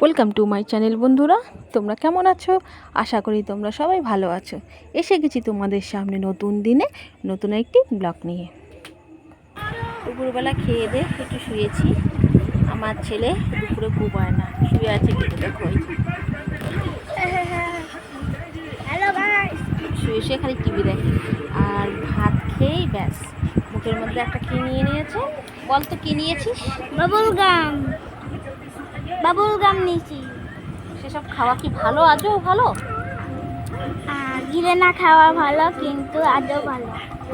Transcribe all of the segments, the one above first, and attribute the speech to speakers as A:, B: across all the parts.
A: Welcome to my channel বন্ধুরা। তোমরা কেমন আছো? আশা করি তোমরা সবাই ভালো আছো। এসে গেছি তোমাদের সামনে নতুন দিনে নতুন একটি ব্লগ নিয়ে। দুপুরবেলা খেয়ে দিয়ে একটু শুয়েছি। আমার ছেলে দুপুরে ঘুমায় না। শুয়ে আছে কিন্তু দেখো শুয়ে শুয়ে খালি টিভি দেখে। আর ভাত খেয়েই ব্যাস। মুখের মধ্যে একটা কি নিয়ে নিয়েছে? বল তো কি নিয়েছিস?
B: বাবুল গাম বাবুল গাম নিয়েছি।
A: সেসব খাওয়া কি ভালো? আজও ভালো?
B: গিলে না খাওয়া ভালো কিন্তু আজও ভালো।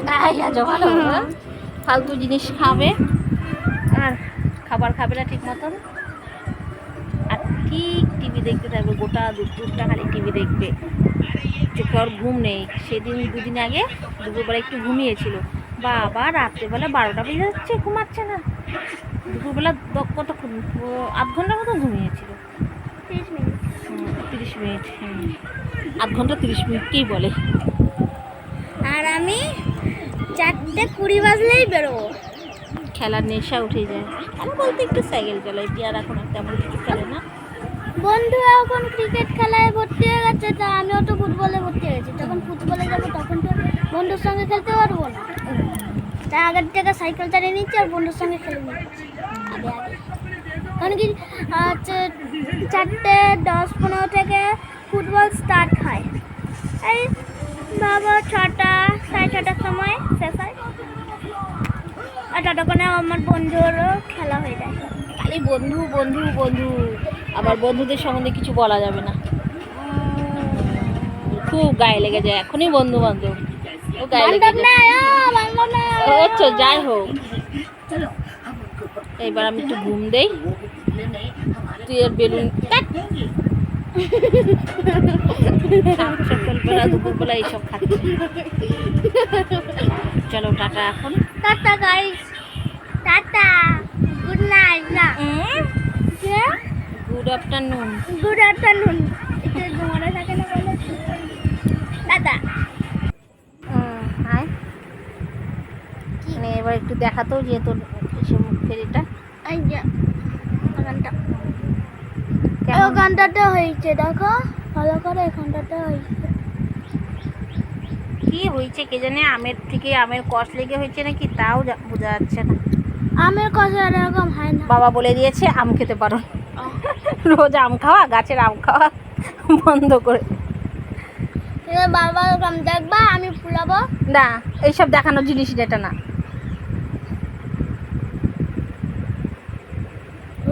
A: তাই আজও ভালো? ফালতু জিনিস খাবে। আর খাবার খাবে না ঠিক মতন আর ঠিক টিভি দেখতে থাকবে? গোটা দুপুরটা খালি টিভি দেখবে। চোখে আর ঘুম নেই। সেদিন দুদিন আগে দুপুরবেলা একটু ঘুমিয়েছিল। বাবা রাত্রেবেলা বারোটা বেজে যাচ্ছে ঘুমাচ্ছে না। দুপুরবেলা কতক্ষণ? আধ ঘণ্টার মতো ঘুমিয়েছিল।
B: তিরিশ মিনিট।
A: আধ ঘণ্টা তিরিশ মিনিটকেই বলে?
B: আর আমি চারটে কুড়ি বাজলেই বেরোবো।
A: খেলার নেশা উঠে যায়। খেলা বলতে একটু সাইকেল চালাই আর এখন তেমন কিছু খেলে না।
B: বন্ধু এখন ক্রিকেট খেলায় ভর্তি হয়ে গেছে তা আমিও তো ফুটবলে ভর্তি হয়েছি। যখন ফুটবলে যাব তখন তো বন্ধুর সঙ্গে খেলতে পারব না। তাই আগের থেকে সাইকেল চালিয়ে নিচ্ছি আর বন্ধুর সঙ্গে খেলে নিচ্ছি। আগে আগে। কারণ কি চারটে দশ পনেরো থেকে ফুটবল স্টার্ট হয়। এই বাবা ছটা সাড়ে ছটার সময় শেষ হয়। আর ততক্ষণে আমার বন্ধুরও খেলা হয়ে যায়।
A: খালি বন্ধু বন্ধু বন্ধু আবার বন্ধুদের সম্বন্ধে কিছু বলা যাবে না। খুব গায়ে লেগে যায় এখনই বন্ধু বান্ধব ও গায়ে আচ্ছা যাই হোক। এইবার আমি একটু ঘুম দেই। তুই আর বেলুন সকালবেলা দুপুরবেলা এইসব খাচ্ছি। চলো টাটা এখন।
B: Tata guys tata. Good night না
A: গুড আফটারনুন
B: গুড আফটারনুন একটু ঘুমানো থাকে না বলে টাটা
A: হাই মানে এবার একটু দেখাতো যে তোর এসে মুখের এটা
B: হয়েছে দেখো? ভালো করে এখানটাতে হয়েছে।
A: কি হয়েছে কে জানে? আমের থেকে আমের কষ লেগে হয়েছে নাকি? তাও বোঝা যাচ্ছে না।
B: আমের কথা এরকম হয় না।
A: বাবা বলে দিয়েছে আম খেতে পারো। রোজ আম খাওয়া গাছের আম খাওয়া বন্ধ করে।
B: বাবা দেখবা আমি ফুলাবো।
A: না এইসব দেখানোর জিনিস এটা না।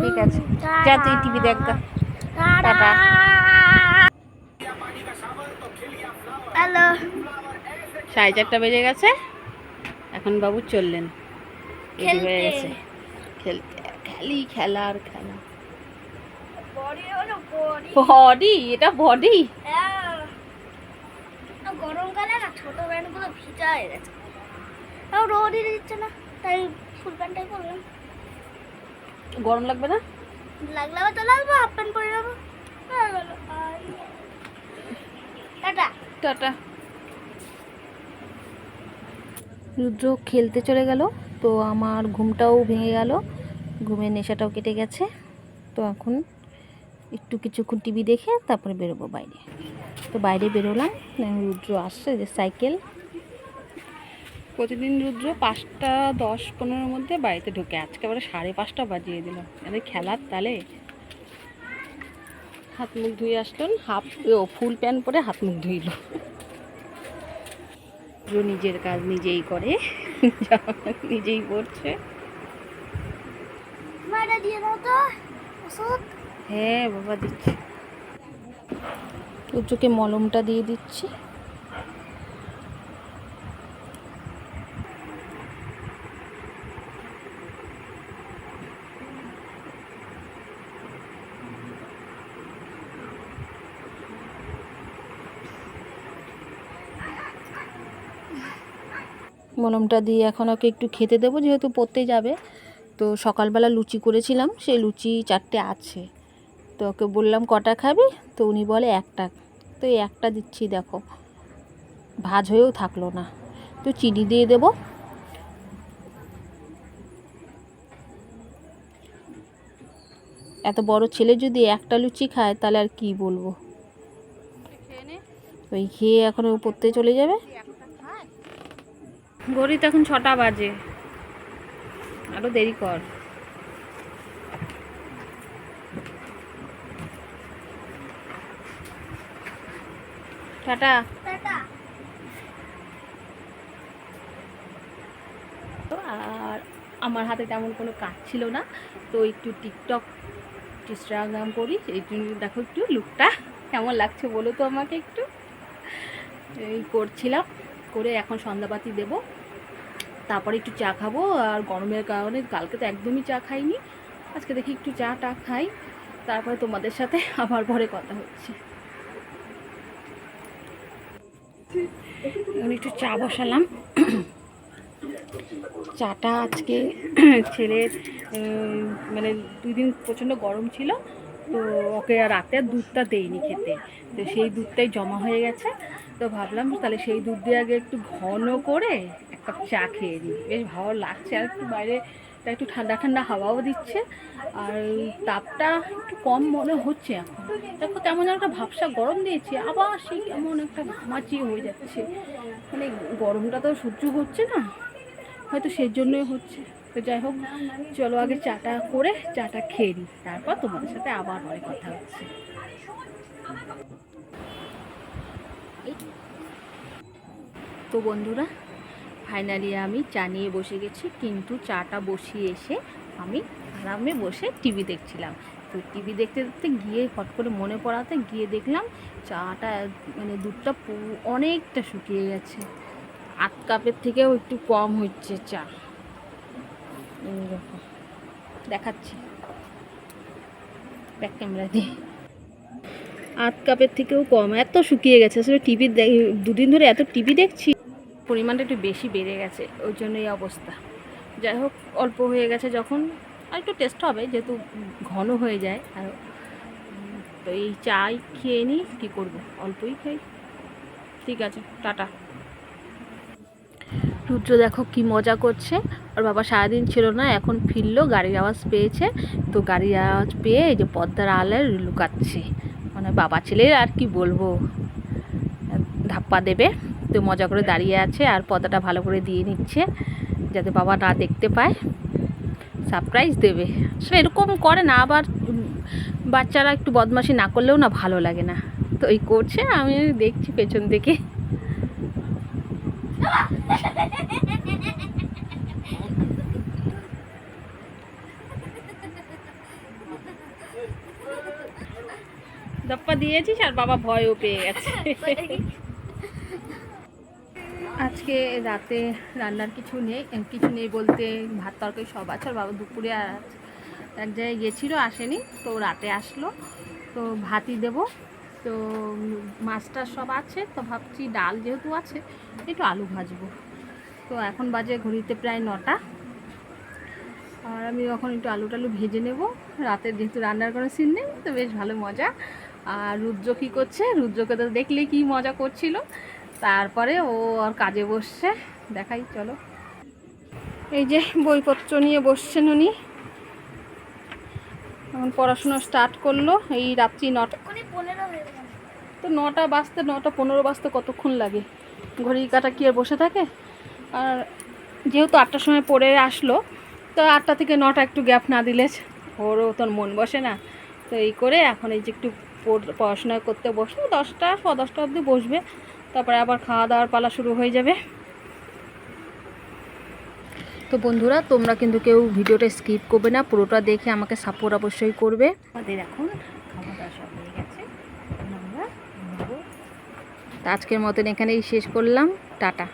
A: ঠিক আছে। যা তুই টিভি দেখ টাটা।
B: হ্যালো।
A: সাড়ে চারটা বেজে গেছে। এখন বাবু চললেন। রেডি
B: খেলতে।
A: খেলতে। খালি খেলা আর খেলা।
B: বডি হলো বডি।
A: বডি? এটা বডি?
B: গরমকালে না ছোট প্যান্টগুলো ভিজা হয়ে গেছে রোদই দিচ্ছে না। তাই ফুল প্যান্টটাই পরলাম।
A: গরম লাগবে না?
B: লাগলে আবার চলে আসব হাফ প্যান্ট পরে যাব হয়ে। আর টাটা।
A: টাটা। রুদ্র খেলতে চলে গেল তো আমার ঘুমটাও ভেঙে গেল ঘুমের নেশাটাও কেটে গেছে তো এখন একটু কিছুক্ষণ টিভি দেখে তারপরে বেরোবো বাইরে। তো বাইরে বেরোলাম রুদ্র আসছে যে সাইকেল প্রতিদিন রুদ্র পাঁচটা দশ পনেরোর মধ্যে বাড়িতে ঢোকে। আজকে আবার সাড়ে পাঁচটা বাজিয়ে দিল। এদের খেলার তালে হাত মুখ ধুয়ে আসলেন হাফ ও ফুল প্যান্ট পরে হাত মুখ ধুইল। নিজের কাজ নিজেই করে নিজেই করছে।
B: ওষুধ।
A: হ্যাঁ বাবা দিচ্ছি। চোখে মলমটা দিয়ে দিচ্ছি। মলমটা দিয়ে এখন ওকে একটু খেতে দেবো যেহেতু পড়তে যাবে। তো সকালবেলা লুচি করেছিলাম সেই লুচি চারটে আছে। তো ওকে বললাম কটা খাবি? তো উনি বলে একটা। তো এই একটা দিচ্ছি দেখো। ভাজ হয়েও থাকল না। তো চিনি দিয়ে দেবো। এত বড় ছেলে যদি একটা লুচি খায় তাহলে আর কি বলব? ওই খেয়ে এখন ও পড়তে চলে যাবে। ঘড়িতে এখন ছটা বাজে। আরও দেরি কর। টাটা।
B: টাটা।
A: তো আর আমার হাতে তেমন কোনো কাজ ছিল না। তো একটু টিকটক ইনস্টাগ্রাম করি। এই জন্য দেখো একটু লুকটা কেমন লাগছে বলো তো আমাকে একটু। এই করছিলাম। করে এখন সন্ধ্যাবাতি দেবো। তারপরে একটু চা খাব আর গরমের কারণে কালকে তো একদমই চা খাইনি। আজকে দেখি একটু চা টা খাই, তারপরে তোমাদের সাথে আবার পরে কথা হচ্ছে। আমি একটু চা বসালাম। চাটা আজকে ছেলের মানে দুই দিন প্রচণ্ড গরম ছিল, তো ওকে রাতে আর দুধটা দেইনি খেতে। তো সেই দুধটাই জমা হয়ে গেছে। তো ভাবলাম তাহলে সেই দুধ দিয়ে আগে একটু ঘন করে এক কাপ চা খেয়ে নিই। বেশ ভালো লাগছে আর একটু বাইরে একটু ঠান্ডা ঠান্ডা হাওয়াও দিচ্ছে। আর তাপটা একটু কম মনে হচ্ছে এখন। দেখো তেমন একটা ভাবসা গরম দিয়েছে, আবার সেই কেমন একটা ঘামাচি হয়ে যাচ্ছে। মানে গরমটা তো সহ্য হচ্ছে না, হয়তো সেই জন্যই হচ্ছে। তো যাই হোক, চলো আগে চাটা করে, চাটা খেয়ে নিই। তারপর তোমাদের সাথে আবার পরে কথা হচ্ছে। তো বন্ধুরা ফাইনালি আমি চা নিয়ে বসে গেছি, কিন্তু চাটা বসিয়ে এসে আমি আরামে বসে টিভি দেখছিলাম। তো টিভি দেখতে দেখতে গিয়ে হট করে মনে পড়াতে গিয়ে দেখলাম চাটা মানে দুধটা অনেকটা শুকিয়ে গেছে। আট কাপের থেকেও একটু কম হচ্ছে চা। দেখাচ্ছি। ব্যাক ক্যামেরা দিয়ে। আট কাপের থেকেও কম, এত শুকিয়ে গেছে। আসলে টিভি দুদিন ধরে এত টিভি দেখছি। পরিমাণটা একটু বেশি বেড়ে গেছে, ওই জন্য এই অবস্থা। যাই হোক, অল্প হয়ে গেছে যখন, আর একটু টেস্ট হবে, যেহেতু ঘন হয়ে যায়। আর তো এই চাই খেয়ে নিই, কী করব? অল্পই খাই। ঠিক আছে, টাটা। রুদ্র দেখো কি মজা করছে। ওর বাবা সারাদিন ছিল না, এখন ফিরলো, গাড়ির আওয়াজ পেয়েছে। তো গাড়ির আওয়াজ পেয়ে এই যে পদ্মার আলে লুকাচ্ছে। মানে বাবা ছেলের আর কি বলব, ধাপ্পা দেবে। তো মজা করে দাঁড়িয়ে আছে আর পর্দাটা ভালো করে দিয়ে নিচ্ছে, যাতে বাবা না দেখতে পায়। সারপ্রাইজ দেবে। আসলে এরকম করে না, আবার বাচ্চারা একটু বদমাশি না করলেও না ভালো লাগে না। তো এই করছে, আমি দেখছি পেছন থেকে। দপ্পা দিয়েছিস আর বাবা ভয়ও পেয়ে গেছে। আজকে রাতে রান্নার কিছু নেই কিছু নেই বলতে ভাত, তরকারি সব আছে, আর বাবা দুপুরে আর এক জায়গায় গেছিল আসেনি, তো রাতে আসলো, তো ভাতই দেব, তো মাছটা সব আছে, তো ভাবছি ডাল যেহেতু আছে, একটু আলু ভাজবো। তো এখন বাজে ঘড়িতে প্রায় নটা, আর আমি এখন একটু আলু টালু ভেজে নেব, রাতে যেহেতু রান্নার কোনো সিন নেই, তো বেশ ভালো মজা আর রুদ্র কী করছে? রুদ্রকে তো দেখলে কি মজা করছিল। তারপরে ও আর কাজে বসছে। দেখাই চলো। এই যে বইপত্র নিয়ে বসছেন উনি। এখন পড়াশোনা স্টার্ট করল। এই রাত্রি নটা তো নটা বাজতে নটা পনেরো বাজতে কতক্ষণ লাগে? ঘড়ি কাটা কি আর বসে থাকে? আর যেহেতু আটটার সময় পড়ে আসলো তো আটটা থেকে নটা একটু গ্যাপ না দিলে ওরও তোর মন বসে না। তো এই করে এখন এই যে একটু পড়াশোনা করতে বসল দশটা ছ দশটা অবধি বসবে। তারপরে আবার খাওয়া দাওয়ার পালা শুরু হয়ে যাবে। তো বন্ধুরা তোমরা কিন্তু কেউ ভিডিওটা স্কিপ করবে না পুরোটা দেখে আমাকে সাপোর্ট অবশ্যই করবে। আমাদের এখন খাওয়া দাওয়া সব হয়ে গেছে। আজকের মতন এখানেই শেষ করলাম। টাটা।